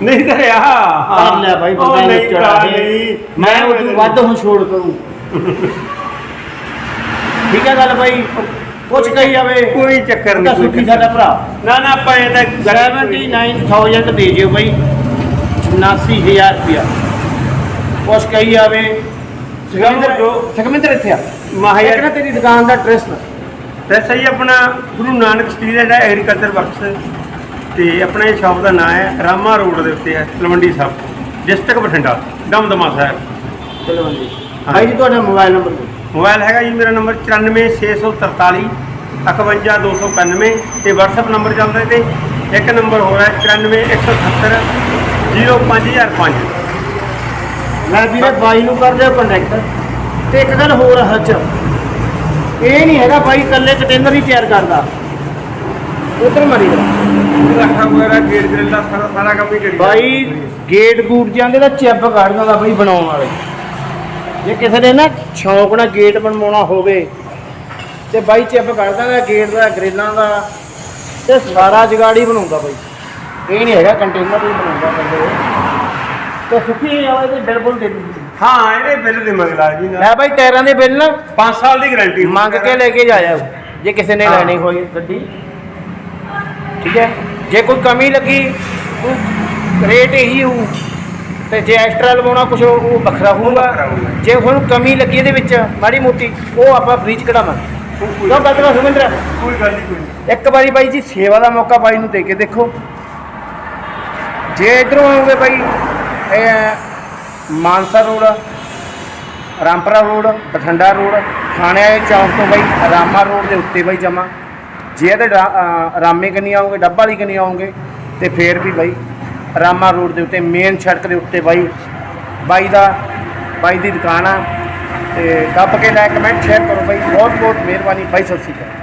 ਨਹੀਂ ਕਰਿਆ ਕਰ ਬਾਈ ਉਹ ਬੰਦਾ ਨਹੀਂ ਚੜਾ ਦੇ। ਮੈਂ ਉਹ ਤੋਂ ਵੱਧ ਹੁਣ ਛੋੜ ਕਰੂੰ। ਠੀਕ ਹੈ ਗੱਲ ਬਾਈ? ਕੁਛ ਕਹੀ ਜਾਵੇ। ਕੋਈ ਚੱਕਰ ਨਹੀਂ ਸੁਖੀ ਸਾਡਾ ਭਰਾ। ਨਾ ਨਾ ਇਹ ਤਾਂ 79000 ਦੇ ਜਿਓ ਬਾਈ। 79000 ਰੁਪਇਆ। ਕੁਛ ਕਹੀ ਜਾਵੇ। ਸੁਖਵਿੰਦਰ ਜੋ ਇੱਥੇ ਆ। ਇੱਕ ਨਾ ਤੇਰੀ ਦੁਕਾਨ ਦਾ ਐਡਰੈਸ ਤੇ ਸਹੀ ਆਪਣਾ ਗੁਰੂ ਨਾਨਕ ਸਟਰੀਟ ਹੈ ਐਗਰੀਕਲਚਰ ਵਰਕਸ ਤੇ ਆਪਣਾ ਇਹ ਸ਼ਾਪ ਦਾ ਨਾਮ ਹੈ ਰਾਮਾ ਰੋਡ ਦੇ ਉੱਤੇ ਹੈ ਤਲਵੰਡੀ ਸਾਹਿਬ। ਡਿਸਟ੍ਰਿਕਟ ਬਠਿੰਡਾ ਦਮਦਮਾ ਸਾਹਿਬ। ਚਲੋ ਜੀ ਭਾਈ ਜੀ ਤੁਹਾਡਾ ਮੋਬਾਈਲ ਨੰਬਰ ਮੋਬਾਈਲ ਹੈਗਾ ਜੀ ਮੇਰਾ ਨੰਬਰ 94643 51295 ਤੇ WhatsApp ਨੰਬਰ ਚੱਲਦਾ ਤੇ ਇੱਕ ਨੰਬਰ ਹੋਰ ਹੈ 94170 05005 ਮੈਂ ਵੀਰੇ ਬਾਈ ਨੂੰ ਕਰ ਦਿਓ ਕੰਟੈਕਟ ਤੇ ਇੱਕ ਗੱਲ ਹੋਰ ਹੱਚ ਇਹ ਨਹੀਂ ਹੈਗਾ ਬਾਈ ਇਕੱਲੇ ਕੰਟੇਨਰ ਹੀ ਤਿਆਰ ਕਰਦਾ। ਉਧਰ ਮਰੀ ਦਾ ਰੱਖਾ ਵਗੈਰਾ ਗੇਟ ਗ੍ਰਿਲ ਦਾ ਸਾਰਾ ਸਾਰਾ ਕੰਮ ਹੀ ਕਰੀ ਬਾਈ ਗੇਟ ਗੂਟ ਜਾਂਦੇ ਤਾਂ ਚਿੱਬ ਕੱਢ ਦਿੰਦਾ ਬਾਈ ਬਣਾਉਣ ਵਾਲੇ। ਜੇ ਕਿਸੇ ਨੇ ਨਾ ਸ਼ੌਂਕ ਨਾਲ ਗੇਟ ਬਣਵਾਉਣਾ ਹੋਵੇ ਤੇ ਬਾਈ ਚਿੱਬ ਕੱਢ ਦਿੰਦਾ ਗੇਟ ਦਾ ਗ੍ਰਿਲਾਂ ਦਾ ਤੇ ਸਾਰਾ ਜਗਾੜੀ ਬਣਾਉਂਦਾ ਬਾਈ। ਇਹ ਨਹੀਂ ਹੈਗਾ ਕੰਟੇਨਰ ਹੀ ਬਣਾਉਂਦਾ ਬੰਦੇ ਤੇ ਸੁੱਕੀ ਵਾਲੇ ਤੇ ਬਿਲਕੁਲ ਦੇ ਦਿੰਦੀ। ਹਾਂ ਇਹਦੇ ਬਿੱਲ ਦੇ ਮੰਗਲਾ ਜੀ। ਨਾ ਲੈ ਬਾਈ ਟਾਇਰਾਂ ਦੇ ਬਿੱਲ ਨਾ 5 ਸਾਲ ਦੀ ਗਾਰੰਟੀ ਮੰਗ ਕੇ ਲੈ ਕੇ ਜਾਇਆ। ਜੇ ਕਿਸੇ ਨੇ। ਲੈਣੀ ਹੋਈ ਗੱਡੀ। ਠੀਕ ਹੈ? ਜੇ ਕੋਈ ਕਮੀ ਲੱਗੀ ਉਹ ਰੇਟ ਇਹੀ ਹੋਊ। ਤੇ ਜੇ ਐਕਸਟਰਾ ਲਵਾਉਣਾ ਕੁਝ ਉਹ ਵੱਖਰਾ ਹੋਊਗਾ। ਜੇ ਤੁਹਾਨੂੰ ਕਮੀ ਲੱਗੀ ਇਹਦੇ ਵਿੱਚ ਮਾੜੀ ਮੋਟੀ ਉਹ ਆਪਾਂ ਫ੍ਰੀ ਚ ਕਢਾਵਾਂਗੇ ਕਿਉਂ ਬਦਲਾ ਸੁਮਿੰਦਰ। ਕੋਈ ਗੱਲ ਨਹੀਂ ਕੋਈ। ਇੱਕ ਵਾਰੀ ਬਾਈ ਜੀ ਸੇਵਾ ਦਾ ਮੌਕਾ ਬਾਈ ਨੂੰ ਦੇ ਕੇ ਦੇਖੋ। ਜੇ ਇਧਰੋਂ ਆਓਗੇ ਬਾਈ ਇਹ Mansa road Rampura road Bathinda road ਥਾਣੇ ਵਾਲੇ ਚੌਂਕ ਤੋਂ ਬਾਈ ਰਾਮਾ ਰੋਡ ਦੇ ਉੱਤੇ ਬਾਈ ਜਮਾ। ਜੇ ਤੇ ਰਾਮੇ ਕਨੀ ਆਉਂਗੇ, ਡੱਬਾ ਵਾਲੀ ਕਨੀ ਆਉਂਗੇ, ਤੇ ਫੇਰ ਵੀ ਬਾਈ ਰਾਮਾ ਰੋਡ ਦੇ ਉੱਤੇ ਮੇਨ ਸੜਕ ਦੇ ਉੱਤੇ ਬਾਈ ਬਾਈ ਦਾ, ਬਾਈ ਦੀ ਦੁਕਾਨ ਆ, ਤੇ ਦੱਬ ਕੇ ਲਾਇਕ ਕਮੈਂਟ ਸ਼ੇਅਰ ਕਰੋ ਬਾਈ। ਬਹੁਤ ਬਹੁਤ ਮਿਹਰਬਾਨੀ ਬਾਈ, ਸਤਿ ਸ਼੍ਰੀ ਅਕਾਲ।